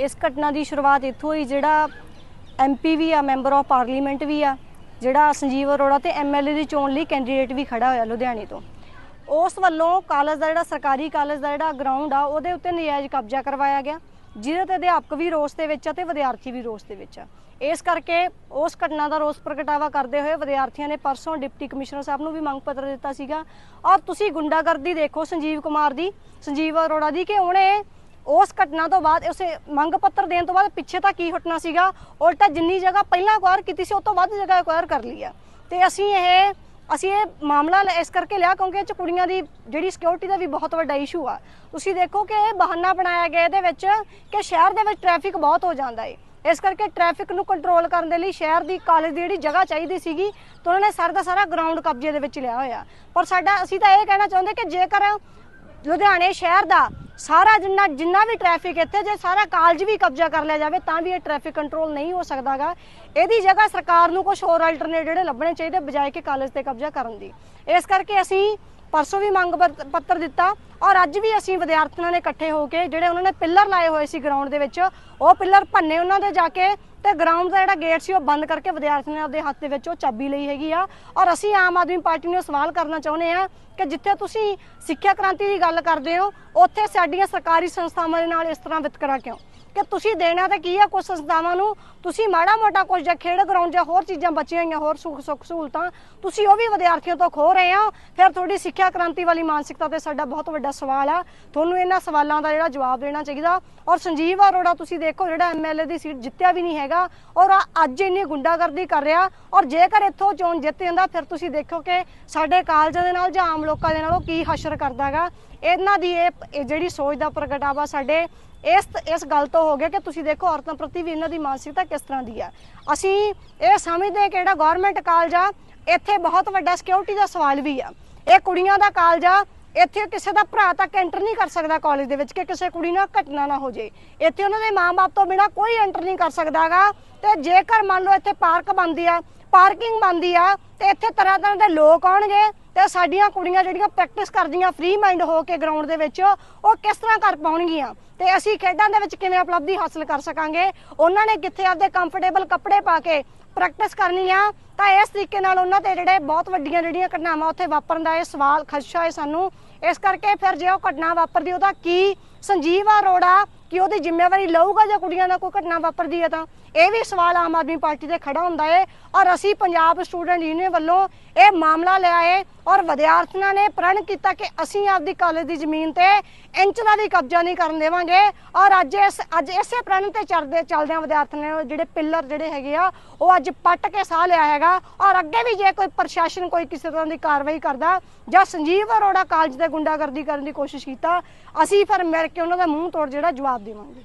ਇਸ ਘਟਨਾ ਦੀ ਸ਼ੁਰੂਆਤ ਇੱਥੋਂ ਹੀ ਜਿਹੜਾ ਐਮਪੀ ਵੀ ਆ, ਮੈਂਬਰ ਆਫ ਪਾਰਲੀਮੈਂਟ ਵੀ ਆ, ਜਿਹੜਾ ਸੰਜੀਵ ਅਰੋੜਾ ਤੇ ਐਮਐਲਏ ਦੀ ਚੋਣ ਲਈ ਕੈਂਡੀਡੇਟ ਵੀ ਖੜਾ ਹੋਇਆ ਲੁਧਿਆਣੇ ਤੋਂ। ਉਸ ਵੱਲੋਂ ਕਾਲਜ ਦਾ ਜਿਹੜਾ ਸਰਕਾਰੀ ਕਾਲਜ ਦਾ ਜਿਹੜਾ ਗਰਾਊਂਡ ਆ, ਉਹਦੇ ਉੱਤੇ ਨਜਾਇਜ਼ ਕਬਜ਼ਾ ਕਰਵਾਇਆ ਗਿਆ। ਜਿਹਦੇ ਤੇ ਅਧਿਆਪਕ ਵੀ ਰੋਸ ਦੇ ਵਿੱਚ ਆ ਤੇ ਵਿਦਿਆਰਥੀ ਵੀ ਰੋਸ ਦੇ ਵਿੱਚ ਆ। ਇਸ ਕਰਕੇ ਉਸ ਘਟਨਾ ਦਾ ਰੋਸ ਪ੍ਰਗਟਾਵਾ ਕਰਦੇ ਹੋਏ ਵਿਦਿਆਰਥੀਆਂ ਨੇ ਪਰਸੋਂ ਡਿਪਟੀ ਕਮਿਸ਼ਨਰ ਸਾਹਿਬ ਨੂੰ ਵੀ ਮੰਗ ਪੱਤਰ ਦਿੱਤਾ ਸੀਗਾ। ਔਰ ਤੁਸੀਂ ਗੁੰਡਾਗਰਦੀ ਦੇਖੋ ਸੰਜੀਵ ਕੁਮਾਰ ਦੀ, ਸੰਜੀਵ ਅਰੋੜਾ ਦੀ ਕਿ ਉਹਨੇ ਉਸ ਘਟਨਾ ਤੋਂ ਬਾਅਦ, ਉਸੇ ਮੰਗ ਪੱਤਰ ਦੇਣ ਤੋਂ ਬਾਅਦ ਪਿੱਛੇ ਤਾਂ ਕੀ ਹਟਣਾ ਸੀਗਾ? ਉਲਟਾ ਜਿੰਨੀ ਜਗ੍ਹਾ ਪਹਿਲਾਂ ਅਕਵਾਇਰ ਕੀਤੀ ਸੀ ਉਸ ਤੋਂ ਵੱਧ ਜਗ੍ਹਾ ਅਕਵਾਇਰ ਕਰ ਲਈ ਆ। ਤੇ ਅਸੀਂ ਇਹ ਅਸੀਂ ਇਹ ਮਾਮਲਾ ਇਸ ਕਰਕੇ ਲਿਆ ਕਿਉਂਕਿ ਇਹ ਚ ਕੁੜੀਆਂ ਦੀ ਜਿਹੜੀ ਸਿਕਿਉਰਿਟੀ ਦਾ ਵੀ ਬਹੁਤ ਵੱਡਾ ਇਸ਼ੂ ਆ। ਤੁਸੀਂ ਦੇਖੋ ਕਿ ਇਹ ਬਹਾਨਾ ਬਣਾਇਆ ਗਿਆ ਇਹਦੇ ਵਿੱਚ ਕਿ ਸ਼ਹਿਰ ਦੇ ਵਿੱਚ ਟ੍ਰੈਫਿਕ ਬਹੁਤ ਹੋ ਜਾਂਦਾ ਏ। ਇਸ ਕਰਕੇ ਟ੍ਰੈਫਿਕ ਨੂੰ ਕੰਟਰੋਲ ਕਰਨ ਦੇ ਲਈ ਸ਼ਹਿਰ ਦੀ ਕਾਲਜ ਦੀ ਜਿਹੜੀ ਜਗ੍ਹਾ ਚਾਹੀਦੀ ਸੀਗੀ, ਤਾਂ ਉਹਨਾਂ ਨੇ ਸਾਰਾ ਦਾ ਸਾਰਾ ਗਰਾਊਂਡ ਕਬਜ਼ੇ ਦੇ ਵਿੱਚ ਲਿਆ ਹੋਇਆ। ਪਰ ਸਾਡਾ, ਅਸੀਂ ਤਾਂ ਇਹ ਕਹਿਣਾ ਚਾਹੁੰਦੇ ਕਿ ਜੇਕਰ ਲੁਧਿਆਣੇ ਸ਼ਹਿਰ ਦਾ ਸਾਰਾ ਜਿੰਨਾ ਜਿੰਨਾ ਵੀ ਟ੍ਰੈਫਿਕ ਇੱਥੇ, ਜੇ ਸਾਰਾ ਕਾਲਜ ਵੀ ਕਬਜ਼ਾ ਕਰ ਲਿਆ ਜਾਵੇ, ਤਾਂ ਵੀ ਇਹ ਟ੍ਰੈਫਿਕ ਕੰਟਰੋਲ ਨਹੀਂ ਹੋ ਸਕਦਾਗਾ। ਇਹਦੀ ਜਗ੍ਹਾ ਸਰਕਾਰ ਨੂੰ ਕੁਝ ਹੋਰ ਅਲਟਰਨੇਟ ਜਿਹੜੇ ਲੱਭਣੇ ਚਾਹੀਦੇ, ਬਜਾਏ ਕਿ ਕਾਲਜ ਤੇ ਕਬਜ਼ਾ ਕਰਨ ਦੀ। ਇਸ ਕਰਕੇ ਅਸੀਂ ਪਰਸੋਂ ਵੀ ਮੰਗ ਪੱਤਰ ਦਿੱਤਾ ਔਰ ਅੱਜ ਵੀ ਅਸੀਂ ਵਿਦਿਆਰਥੀਆਂ ਨੇ ਇਕੱਠੇ ਹੋ ਕੇ ਜਿਹੜੇ ਉਹਨਾਂ ਨੇ ਪਿੱਲਰ ਲਾਏ ਹੋਏ ਸੀ ਗਰਾਊਂਡ ਦੇ ਵਿੱਚ, ਉਹ ਪਿੱਲਰ ਭੰਨੇ ਉਹਨਾਂ ਦੇ ਜਾ ਕੇ ਤੇ ਗਰਾਊਂਡ ਦਾ ਜਿਹੜਾ ਗੇਟ ਸੀ ਉਹ ਬੰਦ ਕਰਕੇ ਵਿਦਿਆਰਥੀਆਂ ਨੇ ਆਪਦੇ ਹੱਥ ਦੇ ਵਿੱਚ ਉਹ ਚਾਬੀ ਲਈ ਹੈਗੀ ਆ ਔਰ ਅਸੀਂ ਆਮ ਆਦਮੀ ਪਾਰਟੀ ਨੂੰ ਸਵਾਲ ਕਰਨਾ ਚਾਹੁੰਦੇ ਆ ਕਿ ਜਿੱਥੇ ਤੁਸੀਂ ਸਿੱਖਿਆ ਕ੍ਰਾਂਤੀ ਦੀ ਗੱਲ ਕਰਦੇ ਹੋ, ਉੱਥੇ ਸਾਡੀਆਂ ਸਰਕਾਰੀ ਸੰਸਥਾਵਾਂ ਦੇ ਨਾਲ ਇਸ ਤਰ੍ਹਾਂ ਵਿਤਕਰਾ ਕਿਉਂ? ਕਿ ਤੁਸੀਂ ਦੇਣਾ ਤਾਂ ਕੀ ਆ ਕੁਝ ਸੰਸਥਾਵਾਂ ਨੂੰ? ਤੁਸੀਂ ਮਾੜਾ ਮੋਟਾ ਕੁਝ ਜਾਂ ਖੇਡ ਗਰਾਊਂਡ ਜਾਂ ਹੋਰ ਚੀਜ਼ਾਂ ਬਚੀਆਂ ਹੋਈਆਂ, ਹੋਰ ਸੁੱਖ ਸੁੱਖ ਸਹੂਲਤਾਂ, ਤੁਸੀਂ ਉਹ ਵੀ ਵਿਦਿਆਰਥੀਆਂ ਤੋਂ ਖੋ ਰਹੇ ਆ ਫਿਰ ਤੁਹਾਡੀ ਸਿੱਖਿਆ ਕ੍ਰਾਂਤੀ ਵਾਲੀ ਮਾਨਸਿਕਤਾ ਤੇ ਸਾਡਾ ਬਹੁਤ ਵੱਡਾ ਸਵਾਲ ਆ। ਤੁਹਾਨੂੰ ਇਹਨਾਂ ਸਵਾਲਾਂ ਦਾ ਜਿਹੜਾ ਜਵਾਬ ਦੇਣਾ ਚਾਹੀਦਾ। ਔਰ ਸੰਜੀਵ ਅਰੋੜਾ, ਤੁਸੀਂ ਦੇਖੋ ਜਿਹੜਾ ਐਮਐਲਏ ਦੀ ਸੀਟ ਜਿੱਤਿਆ ਵੀ ਨਹੀਂ ਹੈਗਾ। ਔਰ ਅੱਜ ਇੰਨੀ ਗੁੰਡਾਗਰਦੀ ਕਰ ਰਿਹਾ। ਔਰ ਜੇਕਰ ਇੱਥੋਂ ਚੋਣ ਜਿੱਤ ਜਾਂਦਾ, ਫਿਰ ਤੁਸੀਂ ਦੇਖੋ ਕਿ ਸਾਡੇ ਕਾਲਜਾਂ ਦੇ ਨਾਲ ਜਾਂ ਆਮ ਲੋਕਾਂ ਦੇ ਨਾਲ ਉਹ ਕੀ ਹਸ਼ਰ ਕਰਦਾਗਾ। ਇਹਨਾਂ ਦੀ ਇਹ ਜਿਹੜੀ ਸੋਚ ਦਾ ਪ੍ਰਗਟਾਵਾ ਸਾਡੇ ਇਸ ਇਸ ਗੱਲ ਤੋਂ ਹੋ ਗਿਆ ਕਿ ਤੁਸੀਂ ਦੇਖੋ ਔਰਤਾਂ ਪ੍ਰਤੀ ਵੀ ਇਹਨਾਂ ਦੀ ਮਾਨਸਿਕਤਾ ਕਿਸ ਤਰ੍ਹਾਂ ਦੀ ਆ। ਅਸੀਂ ਇਹ ਸਮਝਦੇ ਕਿ ਜਿਹੜਾ ਗਵਰਨਮੈਂਟ ਕਾਲਜ ਆ, ਇੱਥੇ ਬਹੁਤ ਵੱਡਾ ਸਿਕਿਉਰਿਟੀ ਦਾ ਸਵਾਲ ਵੀ ਆ। ਇਹ ਕੁੜੀਆਂ ਦਾ ਕਾਲਜ ਆ, ਇੱਥੇ ਕਿਸੇ ਦਾ ਭਰਾ ਤੱਕ ਐਂਟਰ ਨਹੀਂ ਕਰ ਸਕਦਾ ਕਾਲਜ ਦੇ ਵਿੱਚ ਕਿ ਕਿਸੇ ਕੁੜੀ ਨਾਲ ਘਟਨਾ ਨਾ ਹੋ ਜੇ ਇੱਥੇ ਉਹਨਾਂ ਦੇ ਮਾਪੇ ਤੋਂ ਬਿਨਾ ਕੋਈ ਐਂਟਰ ਨਹੀਂ ਕਰ ਸਕਦਾਗਾ ਤੇ ਜੇਕਰ ਮੰਨ ਲਓ ਇੱਥੇ ਪਾਰਕ ਬਣਦੀ ਆ, ਪਾਰਕਿੰਗ ਬਣਦੀ ਆ, ਤੇ ਇੱਥੇ ਤਰ੍ਹਾਂ ਤਰ੍ਹਾਂ ਦੇ ਲੋਕ ਆਉਣਗੇ ਤੇ ਸਾਡੀਆਂ ਕੁੜੀਆਂ ਜਿਹੜੀਆਂ ਪ੍ਰੈਕਟਿਸ ਕਰਦੀਆਂ ਫ੍ਰੀ ਮਾਈਂਡ ਹੋ ਕੇ ਗਰਾਊਂਡ ਦੇ ਵਿੱਚ, ਉਹ ਕਿਸ ਤਰ੍ਹਾਂ ਕਰ ਪਾਉਣਗੀਆਂ? ਤੇ ਅਸੀਂ ਖੇਡਾਂ ਦੇ ਵਿੱਚ ਕਿਵੇਂ ਉਪਲਬਧੀ ਹਾਸਲ ਕਰ ਸਕਾਂਗੇ? ਉਹਨਾਂ ਨੇ ਕਿੱਥੇ ਆਪਦੇ ਕੰਫਰਟੇਬਲ ਕੱਪੜੇ ਪਾ ਕੇ ਪ੍ਰੈਕਟਿਸ ਕਰਨੀ ਆ ਤਾਂ ਇਸ ਤਰੀਕੇ ਨਾਲ ਉਹਨਾਂ ਤੇ ਜਿਹੜੇ ਬਹੁਤ ਵੱਡੀਆਂ ਜਿਹੜੀਆਂ ਘਟਨਾਵਾਂ ਉੱਥੇ ਵਾਪਰਨ ਦਾ ਇਹ ਸਵਾਲ, ਖਦਸ਼ਾ ਹੈ ਸਾਨੂੰ। ਇਸ ਕਰਕੇ ਫਿਰ ਜੇ ਉਹ ਘਟਨਾ ਵਾਪਰਦੀ, ਉਹਦਾ ਕੀ ਸੰਜੀਵ ਅਰੋੜਾ ਕਿ ਉਹਦੀ ਜ਼ਿੰਮੇਵਾਰੀ ਲਊਗਾ ਜੇ ਕੁੜੀਆਂ ਦਾ ਕੋਈ ਘਟਨਾ ਵਾਪਰਦੀ ਹੈ ਤਾਂ? ਇਹ ਵੀ ਸਵਾਲ ਆਮ ਆਦਮੀ ਪਾਰਟੀ ਤੇ ਖੜਾ ਹੁੰਦਾ ਹੈ ਔਰ ਅਸੀਂ ਪੰਜਾਬ ਸਟੂਡੈਂਟ ਯੂਨੀਅਨ ਵੱਲੋਂ ਇਹ ਮਾਮਲਾ ਲਿਆ ਹੈ ਔਰ ਵਿਦਿਆਰਥੀਆਂ ਨੇ ਪ੍ਰਣ ਕੀਤਾ ਕਿ ਅਸੀਂ ਆਪਦੀ ਕਾਲਜ ਦੀ ਜ਼ਮੀਨ ਤੇ ਇੰਚ ਦਾ ਵੀ ਕਬਜ਼ਾ ਨਹੀਂ ਕਰਨ ਦੇਵਾਂਗੇ ਔਰ ਅੱਜ ਇਸ, ਅੱਜ ਇਸੇ ਪ੍ਰਣ ਤੇ ਚੱਲਦੇ ਚੱਲਦਿਆਂ ਵਿਦਿਆਰਥੀਆਂ ਨੇ ਜਿਹੜੇ ਪਿੱਲਰ ਜਿਹੜੇ ਹੈਗੇ ਆ, ਉਹ ਅੱਜ ਪੱਟ ਕੇ ਸਾਹ ਲਿਆ ਹੈਗਾ ਔਰ ਅੱਗੇ ਵੀ ਜੇ ਕੋਈ ਪ੍ਰਸ਼ਾਸਨ ਕੋਈ ਕਿਸੇ ਤਰ੍ਹਾਂ ਦੀ ਕਾਰਵਾਈ ਕਰਦਾ ਜਾਂ ਸੰਜੀਵ ਅਰੋੜਾ ਕਾਲਜ ਦੇ ਗੁੰਡਾਗਰਦੀ ਕਰਨ ਦੀ ਕੋਸ਼ਿਸ਼ ਕੀਤਾ, ਅਸੀਂ ਫਿਰ ਮਿਲ ਕੇ ਉਹਨਾਂ ਦਾ ਮੂੰਹ ਤੋੜ ਜਿਹੜਾ ਜਵਾਬ ਦੇਵਾਂਗੇ।